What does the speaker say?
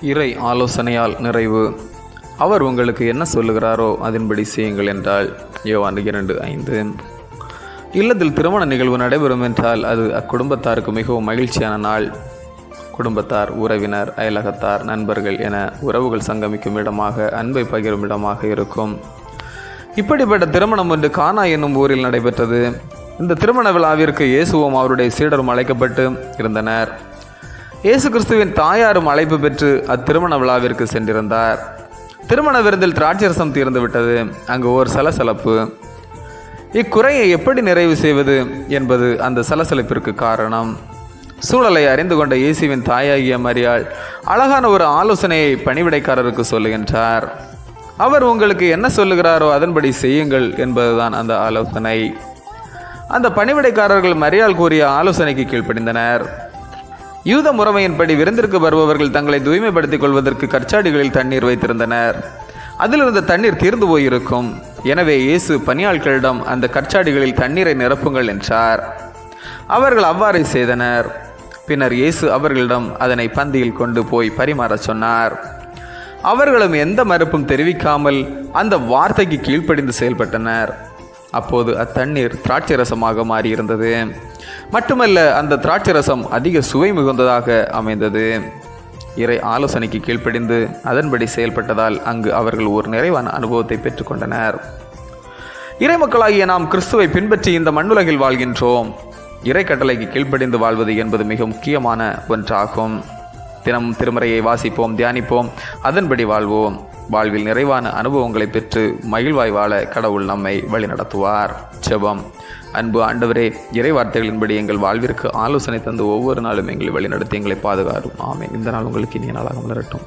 இறை ஆலோசனையால் நிறைவு. அவர் உங்களுக்கு என்ன சொல்லுகிறாரோ அதன்படி செய்யுங்கள் என்றால் யோவான் இரண்டு ஐந்து. இல்லத்தில் திருமண நிகழ்வு நடைபெறும் என்றால் அது அக்குடும்பத்தாருக்கு மிகவும் மகிழ்ச்சியான நாள். குடும்பத்தார் உறவினர் அயலகத்தார் நண்பர்கள் என உறவுகள் சங்கமிக்கும் இடமாக அன்பை பகிரும் இடமாக இருக்கும். இப்படிப்பட்ட திருமணம் ஒன்று கானா என்னும் ஊரில் நடைபெற்றது. இந்த திருமண விழாவிற்கு இயேசுவும் அவருடைய சீடரும் அழைக்கப்பட்டு இருந்தனர். இயேசு கிறிஸ்துவின் தாயாரும் அழைப்பு பெற்று அத்திருமண விழாவிற்கு சென்றிருந்தார். திருமண விருந்தில் திராட்சரசம் தீர்ந்து விட்டது. அங்கு ஓர் சலசலப்பு. இக்குறையை எப்படி நிறைவு செய்வது என்பது அந்த சலசலப்பிற்கு காரணம். சூழலை அறிந்து கொண்ட இயேசுவின் தாயாகிய மரியாள் அழகான ஒரு ஆலோசனையை பணிவிடைக்காரருக்கு சொல்லுகின்றார். அவர் உங்களுக்கு என்ன சொல்லுகிறாரோ அதன்படி செய்யுங்கள் என்பதுதான் அந்த ஆலோசனை. அந்த பணிவிடைக்காரர்கள் மரியாள் கூறிய ஆலோசனைக்கு கீழ்ப்படிந்தனர். யூத முறைமையின்படி விருந்திற்கு வருபவர்கள் தங்களை தூய்மைப்படுத்திக் கொள்வதற்கு கற்சாடிகளில் தண்ணீர் வைத்திருந்தனர். அதிலிருந்த தண்ணீர் தீர்ந்து போயிருக்கும். எனவே இயேசு பணியாட்களிடம் அந்த கற்சாடிகளில் தண்ணீரை நிரப்புங்கள் என்றார். அவர்கள் அவ்வாறே செய்தனர். பின்னர் இயேசு அவர்களிடம் அதனை பந்தியில் கொண்டு போய் பரிமாறச் சொன்னார். அவர்களும் எந்த மறுப்பும் தெரிவிக்காமல் அந்த வார்த்தைக்கு கீழ்ப்படிந்து செயல்பட்டனர். அப்போது அத்தண்ணீர் திராட்சை ரசமாக மாறியிருந்தது. மட்டுமல்ல அந்த திராட்சை ரசம் அதிக சுவை மிகுந்ததாக அமைந்தது. இறை ஆலோசனைக்கு கீழ்ப்படிந்து அதன்படி செயல்பட்டதால் அங்கு அவர்கள் ஒரு நிறைவான அனுபவத்தை பெற்றுக்கொண்டனர் இறைமக்களாகிய நாம் கிறிஸ்துவை பின்பற்றி இந்த மண்ணுலகில் வாழ்கின்றோம். இறை கட்டளைக்கு கீழ்ப்படிந்து வாழ்வது என்பது மிக முக்கியமான ஒன்றாகும். தினமும் திருமறையை வாசிப்போம் தியானிப்போம் அதன்படி வாழ்வோம். வாழ்வில் நிறைவான அனுபவங்களை பெற்று மகிழ்வாய் வாழ கடவுள் நம்மை வழிநடத்துவார். ஜெபம். அன்பு ஆண்டவரே இறை வார்த்தைகளின்படி எங்கள் வாழ்விற்கு ஆலோசனை தந்து ஒவ்வொரு நாளும் எங்களை வழிநடத்தி எங்களை பாதுகாரும் ஆமே இந்த நாள் உங்களுக்கு இனிய நாளாக மலரட்டும்.